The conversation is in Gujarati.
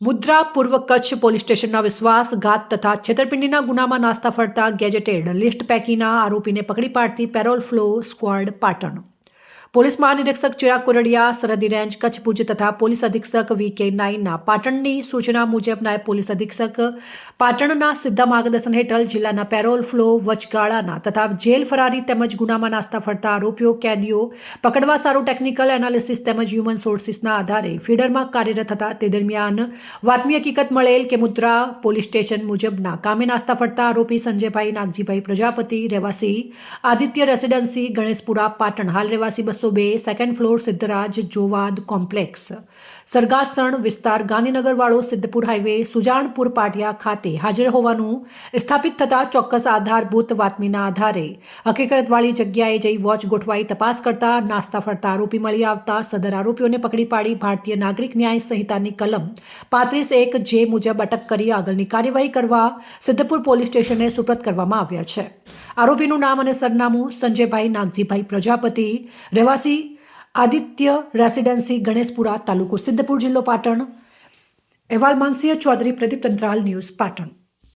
મુદ્રા પૂર્વ કચ્છ પોલીસ સ્ટેશનના વિશ્વાસઘાત તથા છેતરપિંડીના ગુનામાં નાસ્તા ફરતા ગેજેટેડ લિસ્ટ પેકીના આરોપીને પકડી પાડતી parole furlough squad Patan. Police મહાનિરીક્ષક Chirag Kordia, સરહદી રેન્જ કચ્છ ભુજ તથા પોલીસ અધિક્ષક વી કે નાઇનના પાટણની સૂચના મુજબ નાયબ પોલીસ અધિક્ષક પાટણના સીધા માર્ગદર્શન હેઠળ જિલ્લાના પેરોલ ફ્લો, વચગાળાના તથા જેલ ફરારી તેમજ ગુનામાં નાસ્તા ફરતા આરોપીઓ, કેદીઓ, પકડવા સારું ટેકનિકલ એનાલિસિસ તેમજ હ્યુમન સોર્સિસના આધારે ફીડરમાં કાર્યરત હતા. તે દરમિયાન વાતમી હકીકત મળેલ કે મુદ્રા પોલીસ સ્ટેશન મુજબના કામે નાસ્તા ફરતા આરોપી સંજયભાઈ નાગજીભાઈ પ્રજાપતિ, રહેવાસી આદિત્ય રેસિડેન્સી, ગણેશપુરા, પાટણ. હાલ રહેવાસી બસો બે second floor Siddhraj Jovad complex Sargasan વિસ્તાર ગાંધીનગરવાળો સિદ્ધપુર હાઈવે સુજાણપુર પાટિયા ખાતે હાજર હોવાનું સ્થાપિત થતાં ચોક્કસ આધારભૂત બાતમીના આધારે હકીકતવાળી જગ્યાએ જઈ વોચ ગોઠવાઈ તપાસ કરતા નાસ્તા ફરતા આરોપી મળી આવતા સદર આરોપીઓને પકડી પાડી ભારતીય નાગરિક ન્યાય સંહિતાની કલમ પાંત્રીસ એક જે મુજબ અટક કરી આગળની કાર્યવાહી કરવા સિદ્ધપુર પોલીસ સ્ટેશને સુપ્રત કરવામાં આવ્યા છે. આરોપીનું નામ અને સરનામું સંજયભાઈ નાગજીભાઈ પ્રજાપતિ, રહેવાસી આદિત્ય રેસિડેન્સી ગણેશપુરા તાલુકો સિદ્ધપુર જિલ્લો પાટણ, અહેવાલ માનસીય ચૌધરી પ્રદીપ તંત્રાલ, ન્યૂઝ પાટણ.